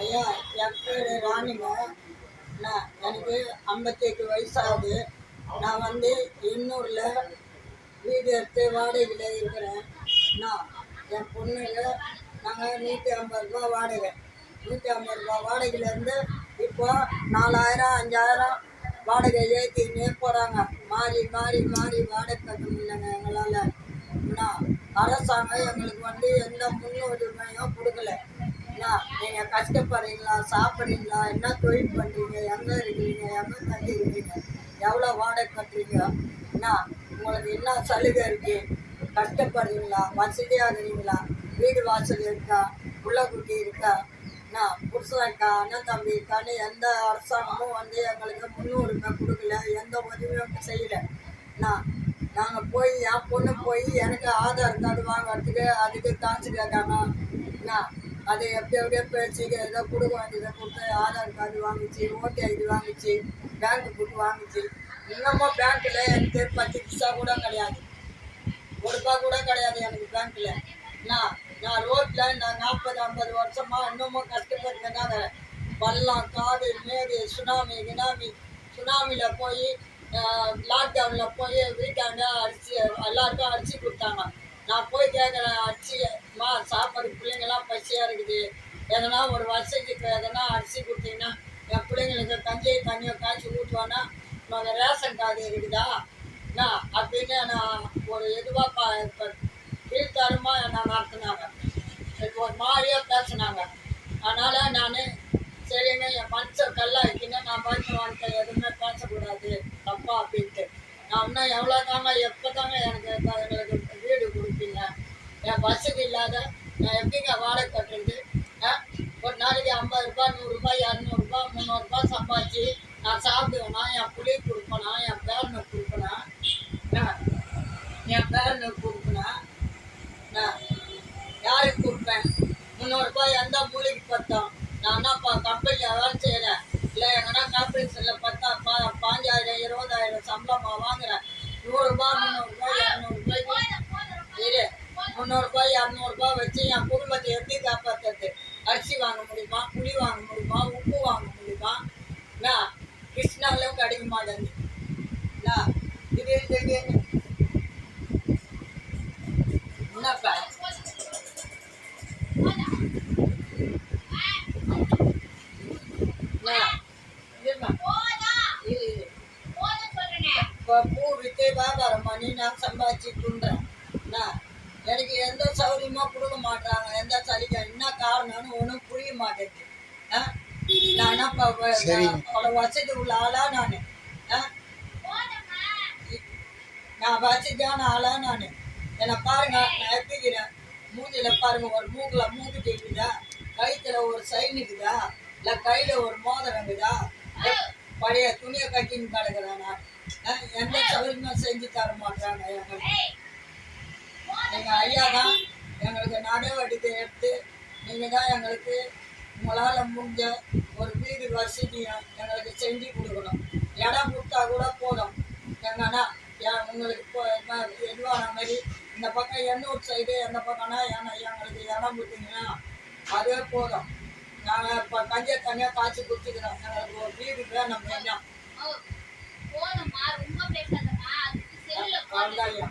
ஐயா என் பேர் ராணிங்க நான் எனக்கு ஐம்பத்தெட்டு வயசாகுது. நான் வந்து எண்ணூரில் வீடு எடுத்து வாடகையில் இருக்கிறேன். நான் என் பொண்ணுங்க நாங்கள் நூற்றி ஐம்பது ரூபா வாடகை. நூற்றி ஐம்பது ரூபா வாடகையிலேருந்து இப்போ நாலாயிரம் அஞ்சாயிரம் வாடகை ஏற்றிக்கினே போகிறாங்க மாறி மாறி மாறி வாடகை கட்ட முடியலங்க எங்களால். நான் அரசாங்கம் எங்களுக்கு வந்து எந்த முன்னுரிமையும் என்ன நீங்கள் கஷ்டப்படுறீங்களா சாப்பிட்றீங்களா என்ன தொழில் பண்ணுறீங்க எங்கே இருக்கிறீங்க எங்கே தங்கி இருக்கீங்க எவ்வளோ வாடகை கட்டுறீங்க என்ன உங்களுக்கு என்ன சலுகை இருக்குது கஷ்டப்படுறீங்களா வசதியாக இருக்கிறீங்களா வீடு வாசல் இருக்கா குட்டி இருக்கா என்ன புருஷன் இருக்கா அண்ணன் தம்பி இருக்கான்னு எந்த அரசாங்கமும் வந்து எங்களுக்கு முன்னுரிமை கொடுக்கல எந்த உதவியும் செய்யலை. நான் நாங்கள் போய் என் பொண்ணு போய் எனக்கு ஆதார் கார்டு வாங்குறதுக்கு அதுக்கு காசு கேட்டாங்க என்ன அது எப்படி எப்படியோ பேச்சு ஏதோ கொடுக்க வேண்டியதை கொடுத்து ஆதார் கார்டு வாங்கிச்சு ஓட்டு ஐடி வாங்கிச்சு பேங்க் புக் வாங்கிச்சு. இன்னமும் பேங்க்கில் எனக்கு பத்து பைசா கூட கிடையாது. ஒரு ரூபா கூட கிடையாது எனக்கு பேங்க்கில் நான் நான் ரோட்டில் நான் நாற்பது ஐம்பது வருஷமா இன்னமும் கஷ்டப்பட்டுதாங்க பள்ளம் காடு மேடு சுனாமி கினாமி. சுனாமியில் போய் லாக்டவுனில் போய் வீட்டாண்ட அடித்து எல்லாருக்கும் அரிசி கொடுத்தாங்க. நான் போய் கேட்குறேன் அரிசி மா சாப்பாடு பிள்ளைங்கள்லாம் பசியாக இருக்குது. எதனா ஒரு வருஷத்துக்கு எதனா அரிசி கொடுத்தீங்கன்னா என் பிள்ளைங்களுக்கு கஞ்சியை தண்ணியை காய்ச்சி ஊற்றுவானா உனக்கு ரேஷன் கார்டு இருக்குதா? என்ன? அப்படின்னு நான் ஒரு இதுவாக பா இப்போ கீழ்த்தரமாக என்ன நடத்துனாங்க. எனக்கு ஒரு மாதிரியாக பேசினாங்க. அதனால் நான் சரிங்க என் மனுஷன் கல்லாக்கின்னு நான் பயந்துவான்ட்டு எதுவுமே பேசக்கூடாது தப்பா அப்படின்ட்டு. நான் இன்னும் எவ்வளோ தாங்க எப்போ தாங்க எனக்கு இப்ப எங்களுக்கு வீடு கொடுப்பீங்க என் இல்லாத நான் எப்படிங்க வாடகை கட்டுறது? ஆ? ஒரு நாளைக்கு ஐம்பது ரூபாய் நூறுரூபா இரநூறுபா முந்நூறுரூபா சம்பாதிச்சு நான் சாப்பிடுவேனா. என் புளி கொடுப்பேனா. என் பேரனுக்கு கொடுப்பேனா? ஆ? என் பேரனுக்கு கொடுப்பேனா? நான் யாருக்கு கொடுப்பேன்? முந்நூறுபா எந்த மூலிகை பத்தம் நான் என்னப்பா கம்பெனியில் வேலை செய்கிறேன் இல்லை எங்கன்னா செல்ல பத்தா? பா பாஞ்சாயிரம் இருபதாயிரம் சம்பளமாக வாங்க இரநூறுபா வச்சு என் குடும்பத்தை எப்படி காப்பாற்றுறது அரிசி வாங்க முடியுமா? புளி வாங்க முடியுமா? உப்பு வாங்க முடியுமா? என்ன கிருஷ்ணாலும் கிடைக்க மாட்டேங்குது என்ன இது இது என்னப்பா? பூ விற்று வியாபாரம்? பண்ணி நான் சம்பாதிச்சு துண்டுறேன் என்ன எனக்கு எந்த சௌகரியமும் கொடுக்க மாட்டாங்க எந்த சலுகை என்ன காரணம்னு ஒன்றும் புரிய மாட்டேங்குது? நான் அவ்வளோ வசதி உள்ள ஆளா நான்? நான் வசதியான ஆளா நான். என்னை பாருங்க நான் எப்படிக்கிறேன் மூஞ்சில பாருங்க ஒரு மூக்கில் மூக்கு இருக்குதா? கழுத்துல ஒரு சைன் இருக்குதா இல்லை கையில் ஒரு மோதிரம் இருக்குதா? பழைய துணியை கட்டின்னு கிடக்குறேன்? நான் எந்த சௌகரியமும் செஞ்சு தர மாட்டாங்க எங்களுக்கு எங்கள் ஐயா தான் எங்களுக்கு நடவடிக்கை எடுத்து நீங்கள் தான் எங்களுக்கு உங்களால் முடிஞ்ச ஒரு வீடு வசதியை எங்களுக்கு செஞ்சு கொடுக்கணும். இடம் கொடுத்தா கூட போதும். எங்கன்னா உங்களுக்கு எதுவான மாதிரி இந்த பக்கம் எண்ணூர் சைடு எந்த பக்கம்னா எங்களுக்கு இடம் கொடுத்தீங்கன்னா அதுவே போதும். நாங்கள் இப்போ கஞ்ச தனியாக காய்ச்சி குடிச்சிக்கிறோம் எங்களுக்கு ஒரு வீடு வேணும் செல்லுல அவ்வளோதான் ஐயா